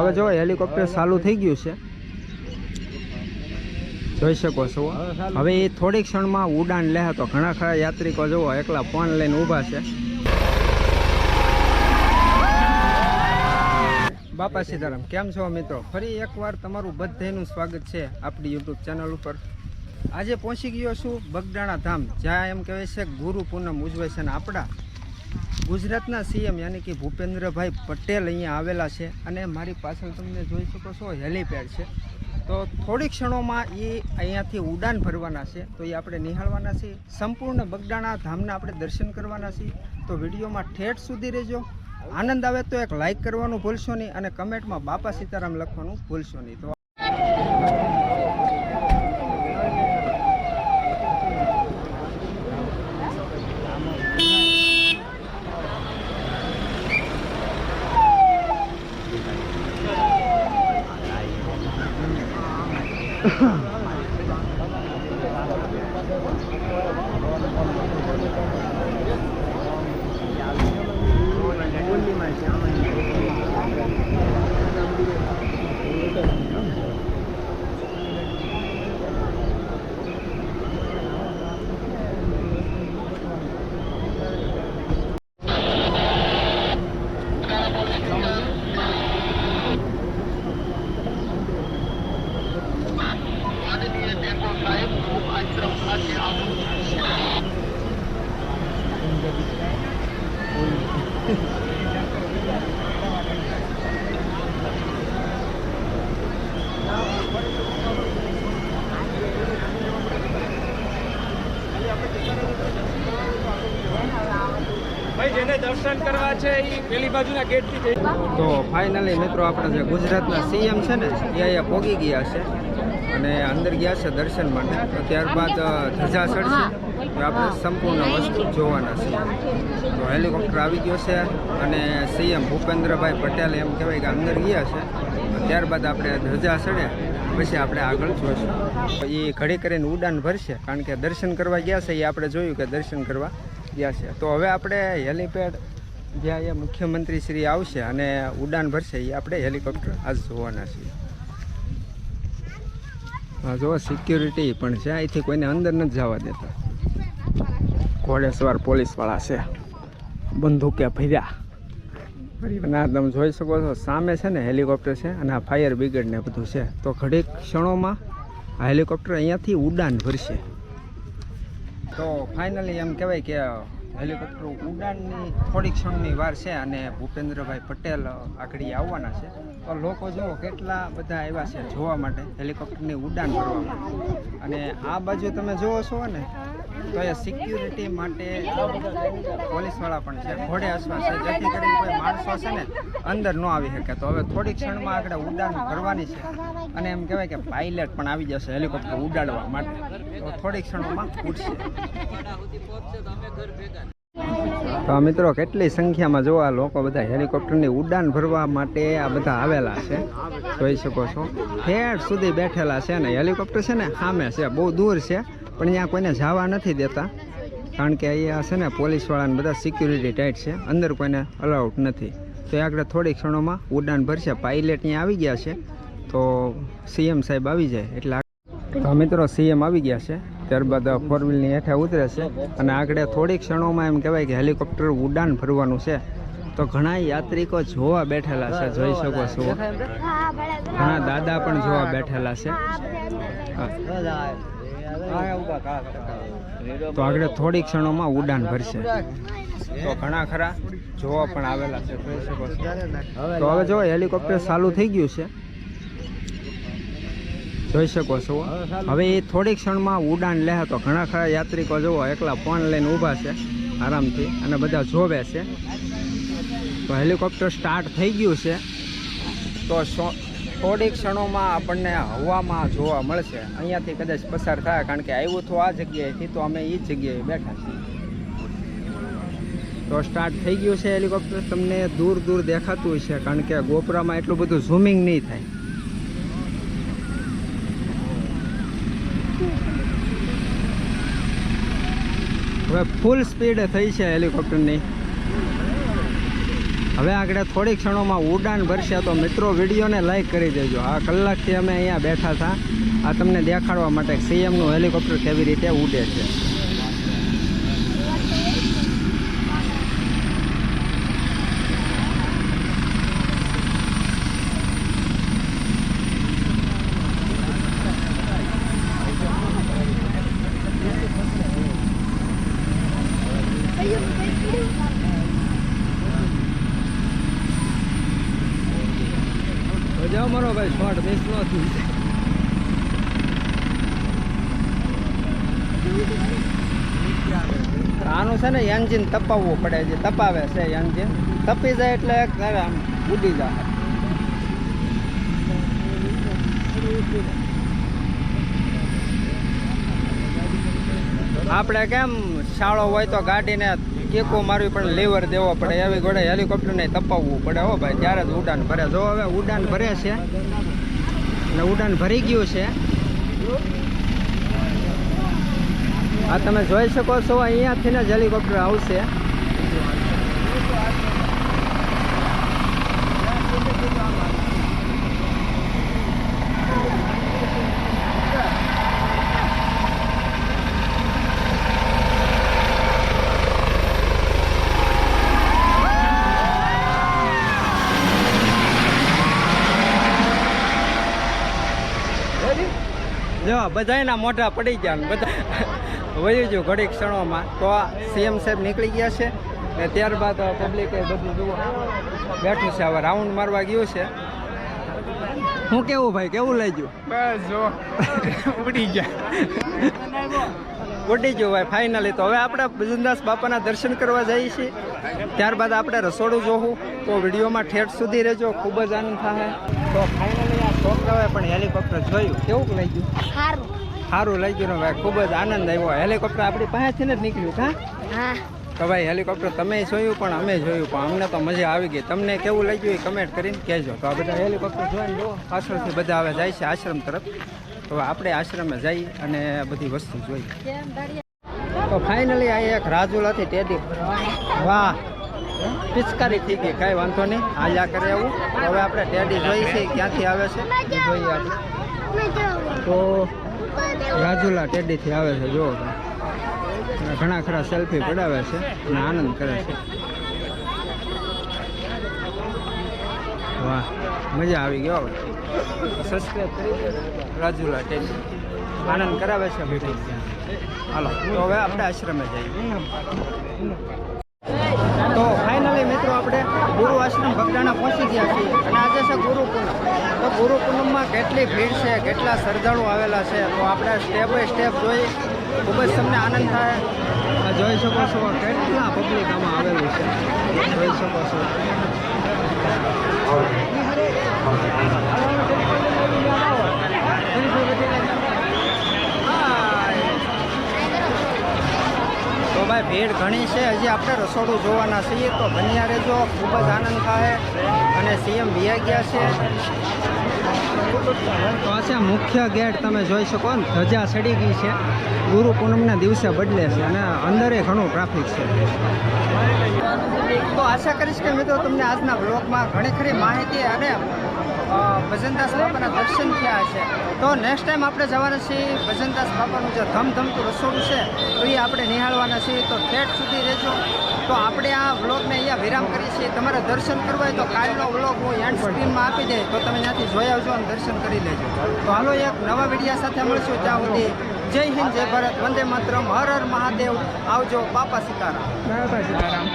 હવે જો હેલિકોપ્ટર ચાલુ થઈ ગયું છે. જોઈ શકો છો. હવે એ થોડીક ક્ષણમાં ઉડાન લે તો ઘણા ખરા યાત્રિકો જુઓ, એકલા ફોન લઈને ઊભા છે. બાપા સીતારામ, કેમ છો મિત્રો? ફરી એકવાર તમારું બધાનું સ્વાગત છે આપણી યુટ્યુબ ચેનલ ઉપર. આજે પહોંચી ગયો છું બગડાણા ધામ. જ્યાં એમ કહેવાય છે ગુરુ પૂનમ ઉજવે છે ને આપણા ગુજરાતના સીએમ યાની કે ભૂપેન્દ્રભાઈ પટેલ અહીંયા આવેલા છે અને મારી પાછળ તમને જોઈ શકો છો હેલીપેડ છે. તો થોડી ક્ષણોમાં એ અહીંયાથી ઉડાન ભરવાના છે. તો એ આપણે નિહાળવાના છીએ. સંપૂર્ણ બગડાણા ધામના આપણે દર્શન કરવાના છીએ. તો વિડીયોમાં ઠેઠ સુધી રહેજો. આનંદ આવે તો એક લાઈક કરવાનું ભૂલશો નહીં અને કમેન્ટમાં બાપા સીતારામ લખવાનું ભૂલશો નહીં. તો દર્શન કરવા છે એ પેલી બાજુના ગેટથી તો ફાઇનલી મિત્રો આપણે જે ગુજરાતના સીએમ છે ને, એ અહીંયા પોગી ગયા છે અને અંદર ગયા છે દર્શન માટે. તો ત્યારબાદ ધજા ચડશે. તો આપણે સંપૂર્ણ વસ્તુ જોવાના છીએ. તો હેલિકોપ્ટર આવી ગયો છે અને સીએમ ભૂપેન્દ્રભાઈ પટેલ એમ કહેવાય કે અંદર ગયા છે. ત્યારબાદ આપણે ધજા ચડે, પછી આપણે આગળ જોઈશું એ ઘડી કરીને ઉડાન ભરશે, કારણ કે દર્શન કરવા ગયા છે. એ આપણે જોયું કે દર્શન કરવા ગયા છે. તો હવે આપણે હેલિપેડ જ્યાં એ મુખ્યમંત્રી શ્રી આવશે અને ઉડાન ભરશે એ આપણે હેલિકોપ્ટર આજ જોવાના છીએ. જો સિક્યુરિટી પણ છે. અહીંથી કોઈને અંદર નથી જવા દેતા. ઘોડેસવાર પોલીસવાળા છે. બંદૂકે ભર્યા. અને તમે જોઈ શકો છો, સામે છે ને હેલિકોપ્ટર છે અને આ ફાયર બ્રિગેડ ને બધું છે. તો ઘડીક ક્ષણોમાં આ હેલિકોપ્ટર અહીંયાથી ઉડાન ભરશે. તો ફાઇનલી એમ કહેવાય કે હેલિકોપ્ટર ઉડાનની થોડી ક્ષણની વાર છે અને ભૂપેન્દ્રભાઈ પટેલ આગળી આવવાના છે. તો લોકો જુઓ કેટલા બધા આવ્યા છે જોવા માટે હેલિકોપ્ટરની ઉડાન ભરવા માટે અને આ બાજુ તમે જુઓ છો ને તો એ સિક્યુરિટી માટે પોલીસવાળા પણ છે? ઘોડે અસવા છે જેથી કરીને કોઈ માણસો છે ને અંદર ન આવી શકે. તો હવે થોડી ક્ષણમાં આગળ ઉડાન ભરવાની છે. અને એમ કહેવાય કે પાયલટ પણ આવી જશે હેલિકોપ્ટર ઉડાડવા માટે. તો થોડી ક્ષણોમાં ઉડશે. તો મિત્રો કેટલી સંખ્યામાં જોવા લોકો બધા હેલિકોપ્ટરની ઉડાન ભરવા માટે આ બધા આવેલા છે. જોઈ શકો છો. ઠેઠ સુધી બેઠેલા છે ને હેલિકોપ્ટર છે ને સામે છે, બહુ દૂર છે. પણ અહીંયા કોઈને જવા નથી દેતા. કારણ કે અહીંયા છે ને પોલીસવાળાને બધા સિક્યુરિટી ટાઈટ છે. અંદર કોઈને અલાઉડ નથી. તો એ આગળ થોડી ક્ષણોમાં ઉડાન ભરશે. પાઇલટ અહીંયા આવી ગયા છે. તો સીએમ સાહેબ આવી જાય. એટલે તો મિત્રો સીએમ આવી ગયા છે. ત્યારબાદ ફોર વ્હીલની હેઠે ઉતરે છે. અને આગળ થોડી ક્ષણોમાં એમ કહેવાય કે હેલિકોપ્ટર ઉડાન ભરવાનું છે. તો ઘણા યાત્રિકો જોવા બેઠેલા છે. જોઈ શકો છો. ઘણા દાદા પણ જોવા બેઠેલા છે. તો આગળ થોડી ક્ષણોમાં ઉડાન ભરશે. તો ઘણા ખરા જોવા પણ આવેલા છે તો હવે જો હેલિકોપ્ટર ચાલુ થઈ ગયું છે. જોઈ શકો છો. હવે એ થોડી ક્ષણમાં ઉડાન લે તો ઘણા ખરા યાત્રિકો જુઓ એકલા ફોન લઈને ઊભા છે આરામથી અને બધા જોવે છે. તો હેલિકોપ્ટર સ્ટાર્ટ થઈ ગયું છે. તો થોડી ક્ષણોમાં આપણને હવામાં જોવા મળશે. અહીંયાથી કદાચ પસાર થાય, કારણ કે આવ્યું તો આ જગ્યાએથી તો અમે એ જગ્યાએ બેઠા છીએ. તો સ્ટાર્ટ થઈ ગયું છે હેલિકોપ્ટર તમને દૂર દૂર દેખાતું હોય છે કારણ કે ગોપરામાં એટલું બધું ઝૂમિંગ નહીં થાય. હવે ફૂલ સ્પીડ થઈ છે હેલિકોપ્ટરની હવે આગળ થોડીક ક્ષણોમાં ઉડાન ભરશે તો મિત્રો વિડીયોને લાઈક કરી દેજો. આ કલાકથી અમે અહીંયા બેઠા હતા આ તમને દેખાડવા માટે સીએમનું હેલિકોપ્ટર કેવી રીતે ઉડે છે. તો મારો ભાઈ શોર્ટ મિસ નથી આનું છે ને એન્જિન તપાવવું પડે છે, તપાવે છે એન્જિન તપી જાય એટલે આમ ઉડી જાય. આપણે કેમ શાળો હોય તો ગાડીને કેકો મારવી પડે લેવર દેવો પડે. એવી ઘોડે હેલિકોપ્ટરને તપાવવું પડે હો ભાઈ. ત્યારે જ ઉડાન ભરે. જો હવે ઉડાન ભરે છે, અને ઉડાન ભરી ગયું છે. આ તમે જોઈ શકો છો અહીંયાથી જ હેલિકોપ્ટર આવશે. જો બધાયના મોઢા પડી ગયા ને બધા. વયું ગયું ઘડી ક્ષણોમાં. તો સીએમ સાહેબ નીકળી ગયા છે ને ત્યારબાદ પબ્લિકે બધું જુઓ. બેઠું છે હવે રાઉન્ડ મારવા ગયું છે. હું કેવું ભાઈ કેવું લઈ ગયું? બસ જો ઉડી ગયા. ઉડી ગયું ભાઈ ફાઇનલી તો હવે આપણે ભજનદાસ બાપાના દર્શન કરવા જઈએ છીએ. ત્યારબાદ આપણે રસોડું જોવું. તો વિડીયોમાં ઠેઠ સુધી રહેજો. ખૂબ જ આનંદ થાય. તો ફાઇનલી છોકરાઓએ પણ હેલિકોપ્ટર જોયું. કેવું લઈ ગયું સારું સારું ગયું ભાઈ ખૂબ જ આનંદ આવ્યો. હેલિકોપ્ટર આપણી પાસેથી જ નીકળ્યું હા. તો ભાઈ હેલિકોપ્ટર તમે જોયું પણ અમે જોયું પણ અમને તો મજા આવી ગઈ. તમને કેવું લઈ ગયું એ કમેન્ટ કરીને કહેજો. તો આ બધા હેલિકોપ્ટર જોઈને જુઓ પાછળથી બધા હવે જાય છે આશ્રમ તરફ. તો આપણે આશ્રમે જઈ અને બધી વસ્તુ જોઈએ તો ફાઇનલી આ એક રાજુલાથી ટેડી. વાહ. પિચકારી થઈ ગઈ, કાંઈ વાંધો નહીં. હાલ્યા કરે એવું હવે આપણે ટેડી જોઈ છે, ક્યાંથી આવે છે? જોઈએ આપણે. તો રાજુલા ટેડીથી આવે છે, જુઓ ઘણા ખરા સેલ્ફી પડાવે છે અને આનંદ કરે છે. વાહ, મજા આવી ગયો સબસ્ક્રાઈબ કરી રાજુલા ટેડી. આનંદ કરાવે છે મીટિંગ હાલો, તો હવે આપણે આશ્રમે જઈએ. તો ફાઇનલી મિત્રો, આપણે ગુરુ આશ્રમ બગડાણા પહોંચી ગયા છીએ. અને આજે છે ગુરુ પૂનમ. તો ગુરુ પૂનમમાં કેટલી ભીડ છે, કેટલા શ્રદ્ધાળુ આવેલા છે, તો આપણે સ્ટેપ બાય સ્ટેપ જોઈ ખૂબ જ તમને આનંદ થાય. જોઈ શકો છો કેટલા પબ્લિક આમાં આવેલું છે. જોઈ શકો છો તો ભાઈ ભીડ ઘણી છે. હજી આપણે રસોડું જોવાના છીએ. તો બન્યા રહેજો. ખૂબ જ આનંદ થાય. અને સીએમ વિયા ગયા છે. તો આ છે મુખ્ય ગેટ, તમે જોઈ શકો ને, ધજા સડી ગઈ છે. ગુરુ પૂનમના દિવસે બદલે છે અને અંદરે ઘણું ટ્રાફિક છે. તો આશા કરીશ કે મિત્રો તમને આજના બ્લોગમાં ઘણી ખરી માહિતી અને ભજનદાસ બાપાના દર્શન થયા છે તો નેક્સ્ટ ટાઈમ આપણે જવાના છીએ ભજનદાસ બાપાનું જે ધમધમતું રસોડું છે, તો એ આપણે નિહાળવાના છીએ. તો ઠેઠ સુધી રહેજો. તો આપણે આ વ્લોગને અહીંયા વિરામ કરીએ છીએ. તમારે દર્શન કરવા હોય તો કાલનો વ્લોગ હું એન્ડ સ્ક્રીનમાં આપી દે તો તમે ત્યાંથી જોઈ આવજો અને દર્શન કરી લેજો. તો હાલો એક નવા વિડીયા સાથે મળશું ત્યાં સુધી. જય હિન્દ, જય ભારત. વંદે માતરમ. હર હર મહાદેવ. આવજો, બાપા સીતારામ. સીતારામ.